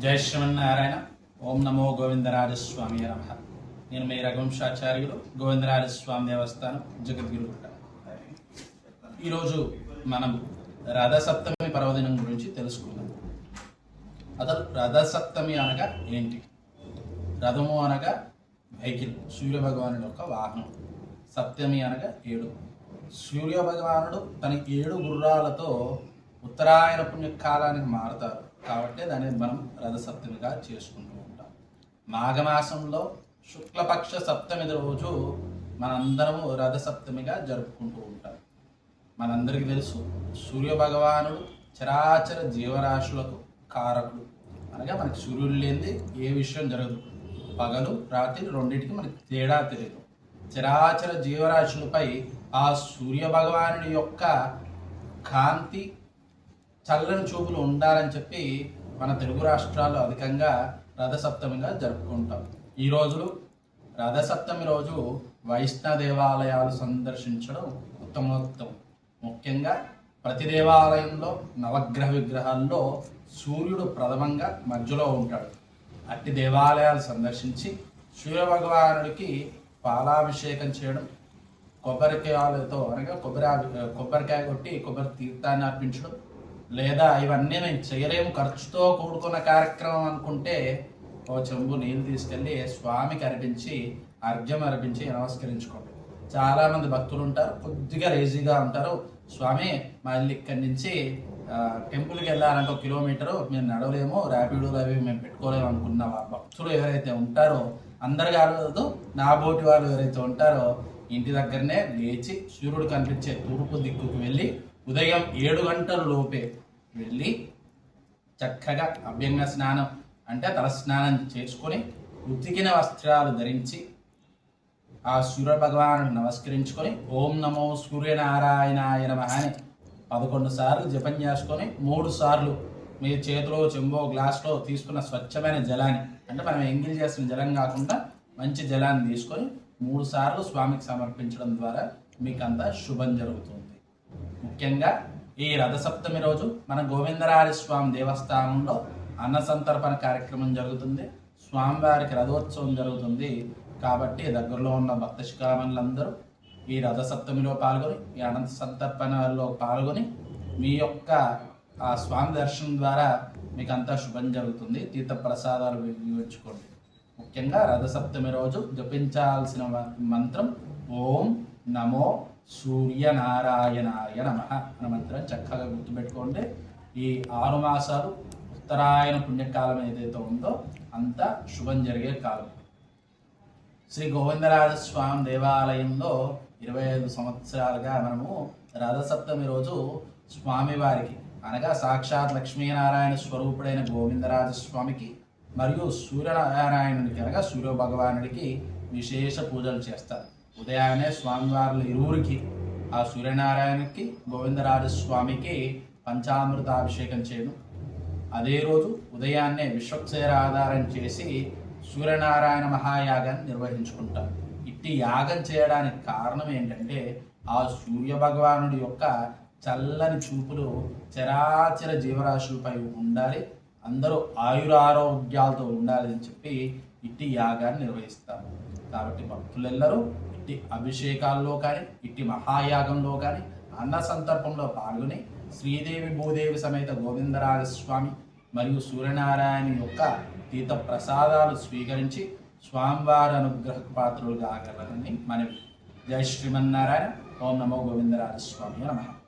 జయ శ్రీమన్నారాయణ. ఓం నమో గోవిందరాజస్వామి నమ. నేను మీ రఘువంశాచార్యులు గోవిందరాజస్వామి దేవస్థానం జగద్గురు ఈరోజు మనం రథసప్తమి పర్వదినం గురించి తెలుసుకుందాం. అసలు రథసప్తమి అనగా ఏంటి? రథము అనగా వెహికల్ సూర్య భగవానుడు యొక్క వాహనం. సప్తమి అనగా ఏడు. సూర్య భగవానుడు తన ఏడు గుర్రాలతో ఉత్తరాయణ పుణ్యకాలానికి మారతారు. కాబట్టి దాన్ని మనం రథసప్తమిగా చేసుకుంటూ ఉంటాం. మాఘమాసంలో శుక్లపక్ష సప్తమి రోజు మనందరము రథసప్తమిగా జరుపుకుంటూ ఉంటాం. మనందరికీ తెలుసు సూర్య భగవానుడు చరాచర జీవరాశులకు కారకుడు. అనగా మనకి సూర్యుడు లేనిది ఏ విషయం జరగదు. పగలు రాత్రి రెండింటికి మనకి తేడా తెలియదు చరాచర జీవరాశులపై ఆ సూర్య భగవానుడి యొక్క కాంతి చల్లని చూపులు ఉండాలని చెప్పి మన తెలుగు రాష్ట్రాల్లో అధికంగా రథసప్తమిగా జరుపుకుంటాం. ఈ రోజులు రథసప్తమి రోజు వైష్ణవ దేవాలయాలు సందర్శించడం ఉత్తమోత్తమం. ముఖ్యంగా ప్రతి దేవాలయంలో నవగ్రహ విగ్రహాల్లో సూర్యుడు ప్రథమంగా మధ్యలో ఉంటాడు. అట్టి దేవాలయాలు సందర్శించి సూర్యభగవానుడికి పాలాభిషేకం చేయడం కొబ్బరికాయలతో అనగా కొబ్బరి కొబ్బరికాయ కొట్టి కొబ్బరి తీర్థాన్ని అర్పించడం లేదా ఇవన్నీ మేము చేయలేము ఖర్చుతో కూడుకున్న కార్యక్రమం అనుకుంటే ఓ చెంబు నీళ్ళు తీసుకెళ్ళి స్వామికి అర్పించి అర్ఘ్యం అర్పించి నమస్కరించుకోండి. చాలామంది భక్తులు ఉంటారు కొద్దిగా లేజీగా ఉంటారు. స్వామి మళ్ళీ ఇక్కడి నుంచి టెంపుల్కి వెళ్ళాలంటే ఒక కిలోమీటరు మేము నడవలేము ర్యాపిడోలు అవి మేము పెట్టుకోలేము అనుకున్న భక్తులు ఎవరైతే ఉంటారో అందరు కాదు నా బోటి వాళ్ళు ఎవరైతే ఉంటారో ఇంటి దగ్గరనే లేచి సూర్యుడు కనిపించే తూర్పు దిక్కుకు వెళ్ళి ఉదయం ఏడు గంటల లోపే వెళ్ళి చక్కగా అభ్యంగ స్నానం అంటే తల స్నానం చేసుకొని ఉతికిన వస్త్రాలు ధరించి ఆ సూర్య భగవాను నమస్కరించుకొని ఓం నమో సూర్యనారాయణాయ నమ అని పదకొండు సార్లు జపం చేసుకొని మూడు సార్లు మీ చేతిలో చెంబో గ్లాస్లో తీసుకున్న స్వచ్ఛమైన జలాన్ని అంటే మనం ఎంగిల్ చేసిన జలం కాకుండా మంచి జలాన్ని తీసుకొని మూడు సార్లు స్వామికి సమర్పించడం ద్వారా మీకు అంతా శుభం జరుగుతుంది. ముఖ్యంగా ఈ రథసప్తమి రోజు మన గోవిందరాజ స్వామి దేవస్థానంలో అన్న సంతర్పణ కార్యక్రమం జరుగుతుంది. స్వామివారికి రథోత్సవం జరుగుతుంది. కాబట్టి దగ్గరలో ఉన్న భక్త శిఖామణులందరూ ఈ రథసప్తమిలో పాల్గొని ఈ అనంత సంతర్పణలో పాల్గొని మీ యొక్క ఆ స్వామి దర్శనం ద్వారా మీకు అంతా శుభం జరుగుతుంది. తీర్థ ప్రసాదాలు వినియోగించుకోండి. ముఖ్యంగా రథసప్తమి రోజు జపించాల్సిన మంత్రం ఓం నమో సూర్యనారాయణాయ నమ అన్న మంత్రం చక్కగా గుర్తుపెట్టుకోండి. ఈ ఆరు మాసాలు ఉత్తరాయణ పుణ్యకాలం ఏదైతే ఉందో అంత శుభం జరిగే కాలం. శ్రీ గోవిందరాజ స్వామి దేవాలయంలో ఇరవై ఐదు సంవత్సరాలుగా మనము రథసప్తమి రోజు స్వామివారికి అనగా సాక్షాత్ లక్ష్మీనారాయణ స్వరూపుడైన గోవిందరాజ స్వామికి మరియు సూర్యనారాయణుడికి అనగా సూర్య భగవానుడికి విశేష పూజలు చేస్తారు. ఉదయాన్నే స్వామివార్ల ఇరువురికి ఆ సూర్యనారాయణకి గోవిందరాజ స్వామికి పంచామృతాభిషేకం చేయడం అదే రోజు ఉదయాన్నే విశ్వక్సేర ఆధారం చేసి సూర్యనారాయణ మహాయాగాన్ని నిర్వహించుకుంటాం. ఇట్టి యాగం చేయడానికి కారణం ఏంటంటే ఆ సూర్య భగవానుడి యొక్క చల్లని చూపులు చరాచర జీవరాశులపై ఉండాలి. అందరూ ఆయురారోగ్యాలతో ఉండాలి అని చెప్పి ఇట్టి యాగాన్ని నిర్వహిస్తారు కాబట్టి భక్తులెల్లరూ ఇట్టి అభిషేకాల్లో కానీ ఇట్టి మహాయాగంలో కానీ అన్న సందర్భంలో పాల్గొని శ్రీదేవి భూదేవి సమేత గోవిందరాజ స్వామి మరియు సూర్యనారాయణ యొక్క తీర్థ ప్రసాదాలు స్వీకరించి స్వామివారి అనుగ్రహ పాత్రులుగా ఆగలని మనవి. జై శ్రీమన్నారాయణ. ఓం నమో గోవిందరాజ స్వామి నమః.